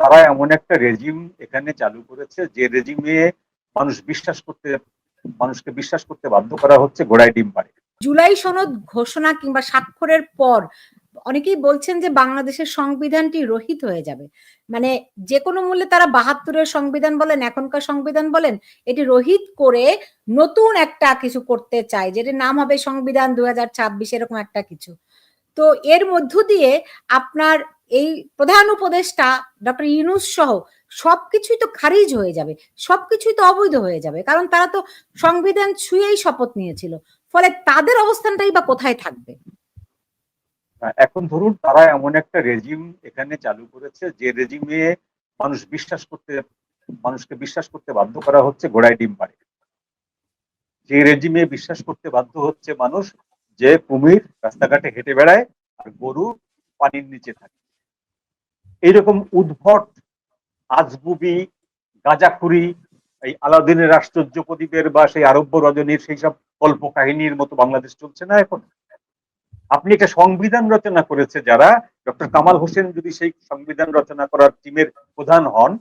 তারা এমন একটা রেজিম এখানে চালু করেছে, যে রেজিমে মানুষ বিশ্বাস করতে, মানুষকে বিশ্বাস করতে বাধ্য করা হচ্ছে ঘোড়ায় ডিম পারে জুলাই সনদ ঘোষণা কিংবা স্বাক্ষরের পর অনেকেই বলছেন যে বাংলাদেশের সংবিধানটি রহিত হয়ে যাবে। মানে যে কোনো মূল্যে তারা বাহাত্তরের সংবিধান বলেন, এখনকার সংবিধান বলেন, এটি রহিত করে নতুন একটা কিছু করতে চায়, যেটির নাম হবে সংবিধান দু হাজার ছাব্বিশ, এরকম একটা কিছু। তো এর মধ্য দিয়ে আপনার এই প্রধান উপদেষ্টা ডক্টর ইউনুস সহ সবকিছুই তো খারিজ হয়ে যাবে, সবকিছুই তো অবৈধ হয়ে যাবে। কারণ তারা তো সংবিধান ছুঁয়েই শপথ নিয়েছিল, ফলে তাদের অবস্থানটাই বা কোথায় থাকবে? এখন ধরুন তারা এমন একটা রেজিম এখানে চালু করেছে, যে রেজিমে মানুষ বিশ্বাস করতে, মানুষকে বিশ্বাস করতে বাধ্য করা হচ্ছে ঘোড়ায় ডিম পারে যে রেজিমে বিশ্বাস করতে বাধ্য হচ্ছে মানুষ যে কুমির রাস্তাঘাটে হেঁটে বেড়ায় আর গরু পানির নিচে থাকে। এইরকম উদ্ভট আজবুবি, গাজাখুরি, এই আলাদিনের আশ্চর্য প্রদীপের বা সেই আরব্য রজনীর সেই সব কল্প কাহিনীর মতো বাংলাদেশ চলছে না এখন। আপনি একটা সংবিধান রচনা করেছে যারা, ডক্টর কামাল হোসেন যদি সেই সংবিধান রচনা করার টিমের প্রধান হন,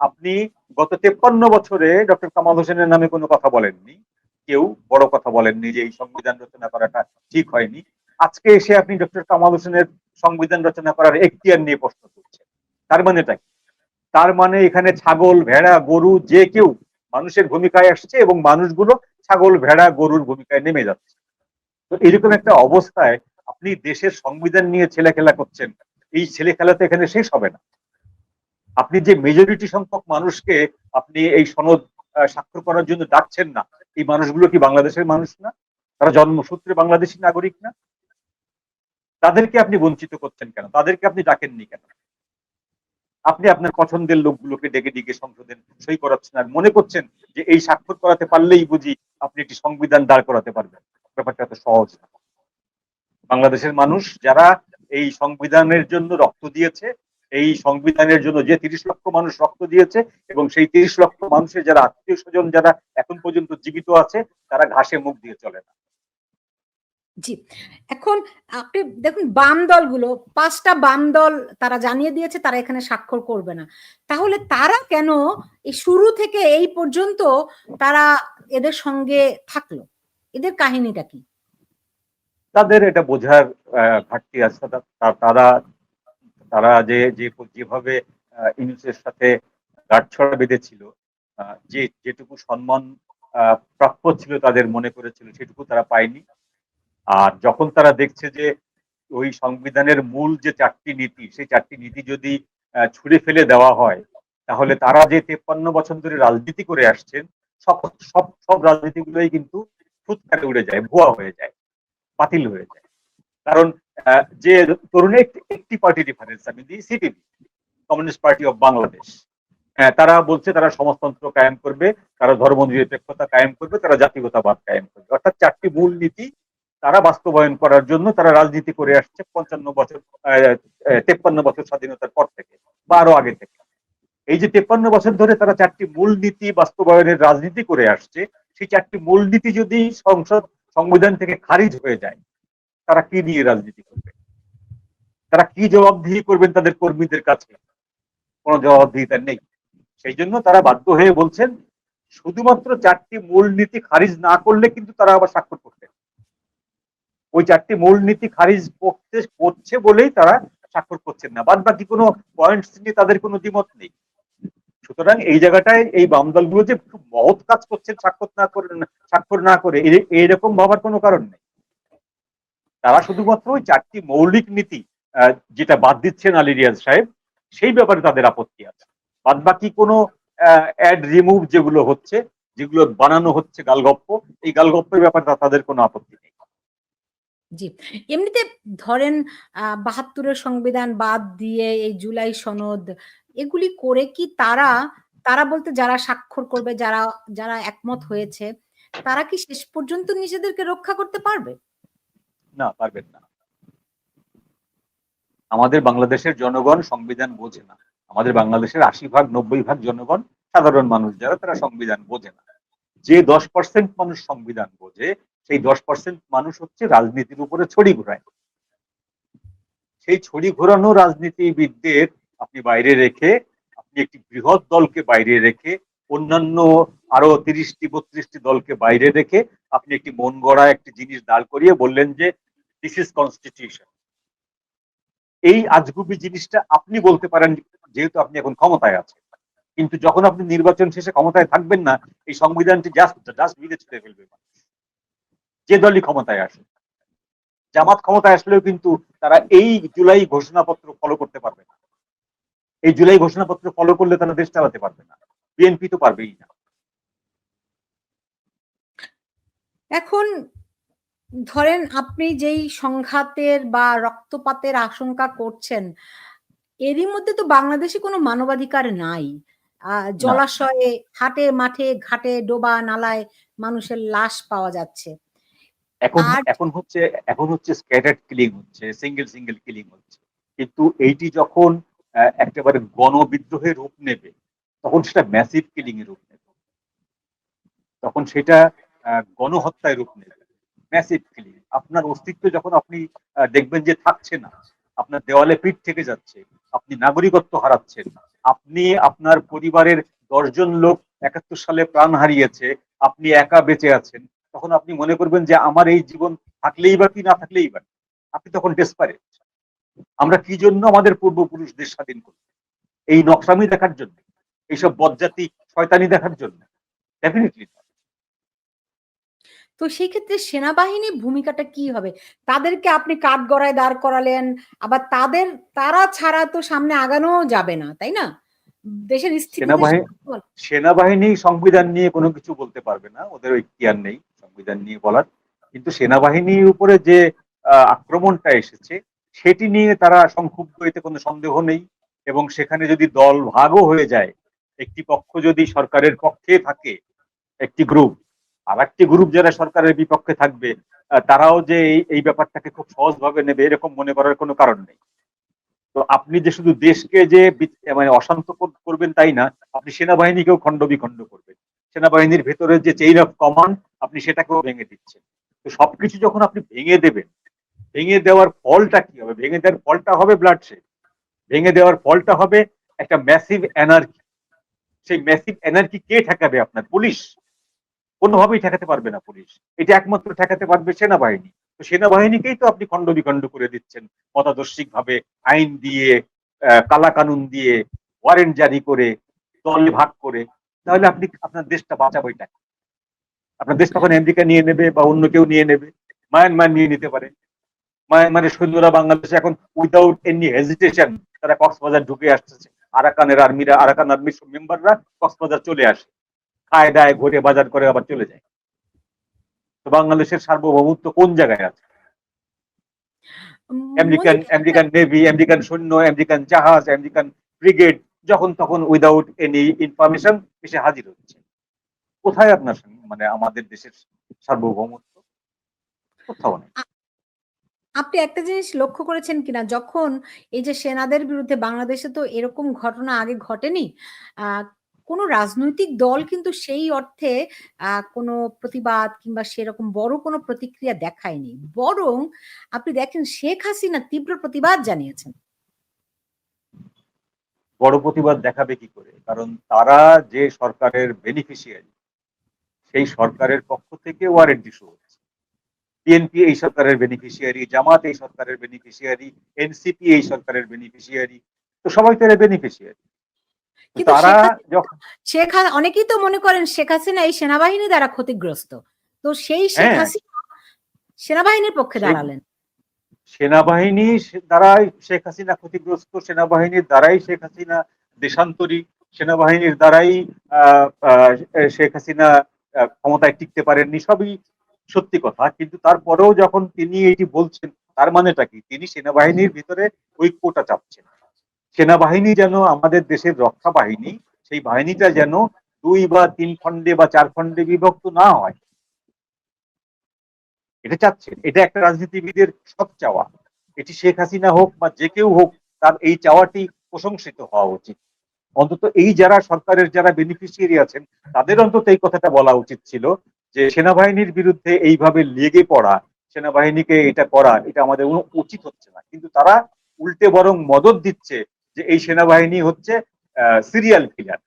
আপনি গত তেপ্পান্ন বছরে ডক্টর কামাল হোসেনের নামে কোনো কথা বলেননি, কেউ বড় কথা বলেননি যে এই সংবিধান রচনা করাটা ঠিক হয়নি। আজকে এসে আপনি ডক্টর কামাল হোসেনের সংবিধান রচনা করার এখতিয়ার নিয়ে প্রশ্ন করছেন। তার মানেটা কি তার মানে এখানে ছাগল, ভেড়া, গরু যে কেউ মানুষের ভূমিকায় আসছে এবং মানুষগুলো ছাগল, ভেড়া, গরুর ভূমিকায় নেমে যাচ্ছে। তো এরকম একটা অবস্থায় আপনি দেশের সংবিধান নিয়ে ছেলে খেলা করছেন, এই ছেলে খেলা তো এখানে শেষ হবে না। আপনি যে মেজরিটি সংখ্যক মানুষকে আপনি এই সনদ স্বাক্ষর করার জন্য ডাকছেন না, এই মানুষগুলো কি বাংলাদেশের মানুষ না? তারা জন্মসূত্রে বাংলাদেশি নাগরিক না? তাদেরকে আপনি বঞ্চিত করছেন কেন? তাদেরকে আপনি ডাকেননি কেন? আপনি আপনার পছন্দের লোকগুলোকে ডেকে ডেকে সংশোধন সই করাচ্ছেন আর মনে করছেন যে এই স্বাক্ষর করাতে পারলেই বুঝি আপনি একটি সংবিধান দাঁড় করাতে পারবেন। ব্যাপারটা এত সহজ বাংলাদেশের মানুষ যারা এই সংবিধানের জন্য রক্ত দিয়েছে, এই সংবিধানের জন্য যে তিরিশ লক্ষ মানুষ রক্ত দিয়েছে এবং সেই তিরিশ লক্ষ মানুষের যারা আত্মীয় স্বজন যারা এখন পর্যন্ত জীবিত আছে, তারা ঘাসে মুখ দিয়ে চলে না। জি। এখন আপনি দেখুন, বাম দলগুলো, পাঁচটা বাম দল তারা জানিয়ে দিয়েছে, তারা এখানে স্বাক্ষর করবে না। তাহলে তারা কেন এই শুরু থেকে এই পর্যন্ত তারা এদের সঙ্গে থাকল? এদের কাহিনীটা কি? তাদের এটা বোঝার ঘাটতি আছে। তারা তারা যে যেভাবে ইউনুসের সাথে গাঁটছড়া বেঁধেছিল যে, যেটুকু সম্মান প্রাপ্য ছিল তাদের মনে করেছিল, সেটুকু তারা পায়নি। আর যখন তারা দেখছে যে ওই সংবিধানের মূল যে চারটি নীতি, সেই চারটি নীতি যদি ছুড়ে ফেলে দেওয়া হয়, তাহলে তারা যে তেপ্পান্ন বছর ধরে রাজনীতি করে আসছেন, সব সব সব রাজনীতিগুলোই কিন্তু ফুৎকারে উড়ে যায়, ভুয়া হয়ে যায়, বাতিল হয়ে যায়। কারণ যে তরুণে একটি পার্টি ডিফারেন্স আমি দিই CPB communist party of Bangladesh তারা বলছে তারা সমাজতন্ত্র কায়েম করবে, তারা ধর্ম নিরপেক্ষতা কায়েম করবে, তারা জাতিগতাবাদ কায়েম করবে। অর্থাৎ চারটি মূল নীতি তারা বাস্তবায়ন করার জন্য তারা রাজনীতি করে আসছে পঞ্চান্ন বছর তেপ্পান্ন বছর স্বাধীনতার পর থেকে, বা আরও আগে থেকে। এই যে তেপ্পান্ন বছর ধরে তারা চারটি মূল নীতি বাস্তবায়নের রাজনীতি করে আসছে, সেই চারটি মূল নীতি যদি সংসদ সংবিধান থেকে খারিজ হয়ে যায়, তারা কি নিয়ে রাজনীতি করবে? তারা কি জবাবদিহি করবেন তাদের কর্মীদের কাছে? কোনো জবাবদিহিতা নেই। সেই জন্য তারা বাধ্য হয়ে বলছেন, শুধুমাত্র চারটি মূল নীতি খারিজ না করলে কিন্তু তারা আবার স্বাক্ষর করতেন ওই চারটি মূলনীতি খারিজ করতে, করছে বলেই তারা স্বাক্ষর করছেন না। বাদ বাকি কোনো পয়েন্টস নিয়ে তাদের কোনো দ্বিমত নেই। সুতরাং এই জায়গাটায় এই বাম দলগুলো যে খুব মহৎ কাজ করছেন স্বাক্ষর না করে, স্বাক্ষর না করে এইরকম ভাবার কোনো কারণ নেই। তারা শুধুমাত্র ওই চারটি মৌলিক নীতি যেটা বাদ দিচ্ছেন আলী রিয়াজ সাহেব, সেই ব্যাপারে তাদের আপত্তি আছে। বাদ বাকি কোনো অ্যাড রিমুভ যেগুলো হচ্ছে, যেগুলো বানানো হচ্ছে গালগপ্প, এই গালগপ্পের ব্যাপারে তাদের কোনো আপত্তি নেই। জি, এমনিতে ধরেন বাহাত্তরের সংবিধান বাদ দিয়ে এই জুলাই সনদ, এগুলি করে কি তারা তারা বলতে যারা স্বাক্ষর করবে, যারা যারা একমত হয়েছে, তারা কি শেষ পর্যন্ত নিজেদেরকে রক্ষা করতে পারবে? না, পারবেন না। আমাদের বাংলাদেশের জনগণ সংবিধান বোঝে না। আমাদের বাংলাদেশের আশি ভাগ, নব্বই ভাগ জনগণ সাধারণ মানুষ, যারা তারা সংবিধান বোঝে না। যে দশ পার্সেন্ট মানুষ সংবিধান বোঝে সেই দশ পার্সেন্ট মানুষ হচ্ছে রাজনীতির উপরে ছড়ি ঘোরায়। সেই ছড়ি ঘোরানো রাজনীতিবিদদের আপনি বাইরে রেখে, আপনি একটি বৃহৎ দলকে বাইরে রেখে, অন্যান্য আরও তিরিশটি, বত্রিশটি দলকে বাইরে রেখে আপনি একটি মন গড়া একটি জিনিস দাঁড় করিয়ে বললেন যে দিস ইজ কনস্টিটিউশন এই আজগুবি জিনিসটা আপনি বলতে পারেন যেহেতু আপনি এখন ক্ষমতায় আছেন। কিন্তু যখন আপনি নির্বাচন শেষে ক্ষমতায় থাকবেন না, এই সংবিধানটি জাস্ট জাস্ট বিলে ছুড়ে ফেলবে। যে দলই ক্ষমতায় আসে। জামাত ক্ষমতায় আসলেও কিন্তু তারা এই জুলাই ঘোষণাপত্র ফলো করতে পারবে না। এই জুলাই ঘোষণাপত্র ফলো করলে তারা দেশ চালাতে পারবে না। বিএনপি তো পারবেই না। এখন ধরেন আপনি যেই সংঘাতের বা রক্তপাতের আশঙ্কা করছেন এরই মধ্যে তো বাংলাদেশে কোনো মানবাধিকার নাই। আহ, জলাশয়ে হাটে মাঠে ঘাটে ডোবা নালায় মানুষের লাশ পাওয়া যাচ্ছে। এখন এখন হচ্ছে এখন হচ্ছে স্ক্যাটার্ড কিলিং হচ্ছে সিঙ্গেল সিঙ্গেল কিলিং হচ্ছে। কিন্তু এইটি যখন একেবারে গণবিদ্রোহের রূপ নেবে তখন সেটা ম্যাসিভ কিলিং এর রূপ নেবে। তখন সেটা গণহত্যায় রূপ নেবে। ম্যাসিভ কিলিং আপনার অস্তিত্ব যখন আপনি দেখবেন যে থাকছে না আপনার দেওয়ালে পিঠ থেকে যাচ্ছে আপনি নাগরিকত্ব হারাচ্ছেন আপনি আপনার পরিবারের দশজন লোক একাত্তর সালে প্রাণ হারিয়েছে আপনি একা বেঁচে আছেন তখন আপনি মনে করবেন যে আমার এই জীবন থাকলেই বা কি না থাকলেই বা আপনি তখন ডেসপারেট আমরা কি জন্য আমাদের পূর্বপুরুষদের স্বাধীন করি এই নকশামি দেখার জন্য এইসব বজ্জাতি শয়তানি দেখার জন্য। ডেফিনেটলি তো সেই ক্ষেত্রে সেনাবাহিনীর ভূমিকাটা কি হবে? তাদেরকে আপনি কাঠ গড়ায় দাঁড় করালেন আবার তাদের তারা ছাড়া তো সামনে আগানো যাবে না তাই না? দেশের সেনাবাহিনী সেনাবাহিনী সংবিধান নিয়ে কোনো কিছু বলতে পারবে না ওদের ওই জ্ঞান নেই। সংবিধান নিয়ে বলার। কিন্তু সেনাবাহিনীর উপরে যে আক্রমণটা এসেছে, সেটি নিয়ে তারা সংক্ষুব্ধ এতে কোনো সন্দেহ নেই এবং সেখানে যদি দল ভাগও হয়ে যায়, একটি পক্ষ যদি সরকারের পক্ষে থাকে, একটি গ্রুপ আর একটি গ্রুপ যারা সরকারের বিপক্ষে থাকবে তারাও যে এই ব্যাপারটাকে খুব সহজভাবে নেবে, এরকম মনে করার কোনো কারণ নেই। তো আপনি যে শুধু দেশকে যে মানে অশান্ত কর- করবেন তাই না, আপনি সেনাবাহিনীকেও খণ্ড বিখণ্ড করবেন। সেনাবাহিনীর ভেতরে যে চেইন অফ কমান্ড আপনি সেটাকেও ভেঙে দিচ্ছেন। তো সবকিছু যখন আপনি ভেঙে দেবেন, ভেঙে দেওয়ার ফলটা কি হবে? ভেঙে দেওয়ার ফলটা হবে ব্লাডশেড ভেঙে দেওয়ার ফলটা হবে একটা ম্যাসিভ এনার্জি সেই ম্যাসিভ এনার্জি কে ঠেকাবে আপনার? পুলিশ। কোনোভাবেই ঠেকাতে পারবে না পুলিশ। এটা একমাত্র ঠেকাতে পারবে সেনাবাহিনী। তো সেনাবাহিনীকেই তো আপনি খণ্ড বিখণ্ড করে দিচ্ছেন মতাদর্শিক ভাবে আইন দিয়ে কালা কানুন দিয়ে ওয়ারেন্ট জারি করে, দলে ভাগ করে। তাহলে আপনি আপনার দেশটা বাঁচাবেটা কি? আপনার দেশ তখন আমেরিকা নিয়ে নেবে বা অন্য কেউ নিয়ে নেবে মায়ানমার নিয়ে নিতে পারে। মায়ানমারের সৈন্যরা বাংলাদেশে এখন উইদাউট এনি হেজিটেশন তারা কক্সবাজার ঢুকে আসতেছে। আরাকানের আর্মিরা আরাকান আর্মির মেম্বাররা কক্সবাজার চলে আসে। খায় দায় ঘুরে বাজার করে আবার চলে যায়। তো বাংলাদেশের সার্বভৌমত্ব কোন জায়গায় আছে? আমেরিকান আমেরিকান নেভি আমেরিকান সৈন্য আমেরিকান জাহাজ আমেরিকান ব্রিগেড যখন তখন উইদাউট এনি ইনফরমেশন এসে হাজির হচ্ছে। কোথায় আপনার মানে আমাদের দেশের সার্বভৌমত্ব? কোথাও নেই। আপনি একটা জিনিস লক্ষ্য করেছেন কিনা? যখন এই যে সেনাদের বিরুদ্ধে বাংলাদেশে তো এরকম ঘটনা আগে ঘটেনি কোনো রাজনৈতিক দল কিন্তু সেই অর্থে কোনো প্রতিবাদ কিংবা সেরকম বড় কোনো প্রতিক্রিয়া দেখায়নি। বরং আপনি দেখেন শেখ হাসিনা তীব্র প্রতিবাদ জানিয়েছেন। বড় প্রতিবাদ দেখাবে কি করে? কারণ তারা যে সরকারের বেনিফিশিয়ারি সেই সরকারের পক্ষ থেকে ওয়ারেন্ট ইস্যু হচ্ছে। বিএনপি এই সরকারের বেনিফিশিয়ারি জামাত এই সরকারের বেনিফিশিয়ারি এনসিপি এই সরকারের বেনিফিশিয়ারি তো সবাই তো এর বেনিফিশিয়ারি কিন্তু তারা যখন শেখ অনেকেই তো মনে করেন শেখ হাসিনা এই সেনাবাহিনী দ্বারা ক্ষতিগ্রস্ত। তো সেই শেখ হ্যাঁ। হাসিনা সেনাবাহিনীর পক্ষে দাঁড়ালেন। সেনাবাহিনী দ্বারাই শেখ হাসিনা ক্ষতিগ্রস্ত, সেনাবাহিনীর দ্বারাই শেখ হাসিনা দেশান্তরী, সেনাবাহিনীর দ্বারাই শেখ হাসিনা ক্ষমতায় টিকতে পারেননি, সবই সত্যি কথা। কিন্তু তারপরেও যখন তিনি এটি বলছেন, তার মানেটা কি? তিনি সেনাবাহিনীর ভিতরে ঐক্যটা চাপছেন। সেনাবাহিনী যেন আমাদের দেশের রক্ষা বাহিনী, সেই বাহিনীটা যেন দুই বা তিন খণ্ডে বা চার খণ্ডে বিভক্ত না হয় এটা চাচ্ছেন। এটা একটা রাজনীতিবিদের সব চাওয়া। এটি শেখ হাসিনা হোক বা যে কেউ হোক, তার এই চাওয়াটি প্রশংসিত হওয়া উচিত। অন্তত এই যারা সরকারের যারা বেনিফিশিয়ারি আছেন, তাদের অন্তত এই কথাটা বলা উচিত ছিল যে সেনাবাহিনীর বিরুদ্ধে এইভাবে লেগে পড়া, সেনাবাহিনীকে এটা করা, এটা আমাদের উচিত হচ্ছে না। কিন্তু তারা উল্টে বরং মদত দিচ্ছে যে এই সেনাবাহিনী হচ্ছে সিরিয়াল কিলার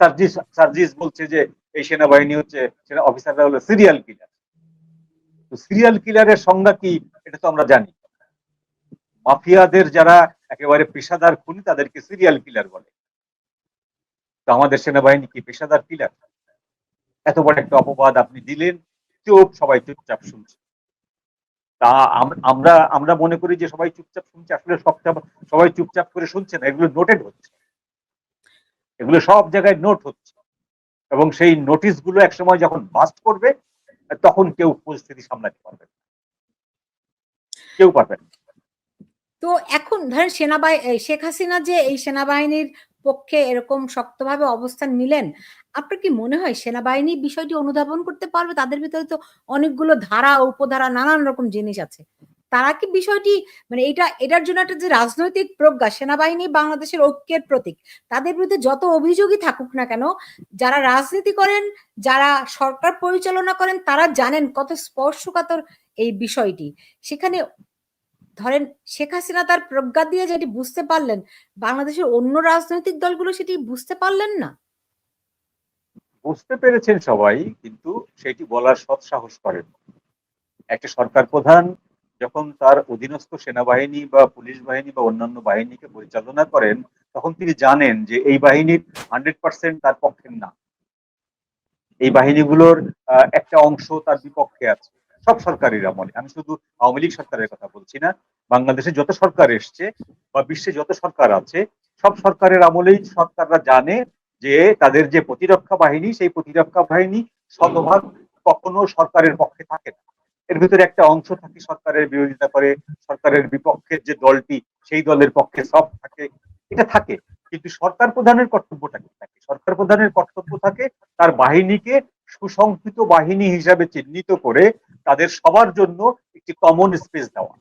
সার্জিস সার্জিস বলছে যে এই সেনাবাহিনী হচ্ছে, সেনা অফিসাররা হলো সিরিয়াল কিলার সিরিয়াল কিলারের সংজ্ঞা কি, এটা তো আমরা জানি। মাফিয়াদের যারা একেবারে পেশাদার খুনি, তাদেরকে সিরিয়াল কিলার বলে। তো আমাদের সেনাবাহিনী কি পেশাদার কিলার এত বড় একটা অপবাদ আপনি দিলেন চুপ সবাই চুপচাপ শুনছে। তা আম- আমরা আমরা মনে করি যে সবাই চুপচাপ শুনছে, আসলে সব সবাই চুপচাপ করে শুনছে না, এগুলো নোটেড হচ্ছে। এগুলো সব জায়গায় নোট হচ্ছে। এবং সেই নোটিশগুলো একসময় যখন বাস্ট করবে তখন কেউ পরিস্থিতি সামলাতে পারবে কেউ পারবে তো এখন ধরেন সেনাবাহিনী শেখ হাসিনা যে এই সেনাবাহিনীর পক্ষে এরকম শক্তভাবে অবস্থান নিলেন, আপনার কি মনে হয় সেনাবাহিনী বিষয়টি অনুধাবন করতে পারবে? তাদের ভিতরে তো অনেকগুলো ধারা, উপধারা, নানান রকম জিনিস আছে। তারা কি বিষয়টি মানে এটা, এটার জন্য একটা যে রাজনৈতিক প্রজ্ঞা, সেনাবাহিনী বাংলাদেশের ঐক্যের প্রতীক, তাদের বিরুদ্ধে যত অভিযোগই থাকুক না কেন, যারা রাজনীতি করেন, যারা সরকার পরিচালনা করেন, তারা জানেন কত স্পর্শকাতর এই বিষয়টি। সেখানে ধরেন শেখ হাসিনা তার প্রজ্ঞা দিয়ে যেটি বুঝতে পারলেন, বাংলাদেশের অন্য রাজনৈতিক দলগুলো সেটি বুঝতে পারলেন না? বুঝতে পেরেছেন সবাই, কিন্তু সেটি বলার সৎ সাহস করেন। একটা সরকার প্রধান যখন তার অধীনস্থ সেনাবাহিনী বা পুলিশ বাহিনী বা অন্যান্য বাহিনীকে পরিচালনা করেন, তখন তিনি জানেন যে এই বাহিনীর হান্ড্রেড পার্সেন্ট তার পক্ষের না। এই বাহিনীগুলোর একটা অংশ তার বিপক্ষে আছে। সব সরকারের আমলে। আমি শুধু আওয়ামী লীগ সরকারের কথা বলছি না। বাংলাদেশে যত সরকার এসছে বা বিশ্বে যত সরকার আছে, সব সরকারের আমলেই সরকাররা জানে যে তাদের যে প্রতিরক্ষা বাহিনী, সেই প্রতিরক্ষা বাহিনী শতভাগ কখনো সরকারের পক্ষে থাকে না। এর ভিতরে একটা অংশ থাকে সরকারের বিরোধিতা করে, সরকারের বিপক্ষের যে দলটি, সেই দলের পক্ষে সব থাকে। এটা থাকে, কিন্তু সরকার প্রধানের কর্তব্যটা কি থাকে? সরকার প্রধানের কর্তব্য থাকে তার বাহিনীকে সুসংহৃত বাহিনী হিসাবে চিহ্নিত করে তাদের সবার জন্য একটি কমন স্পেস দেওয়া।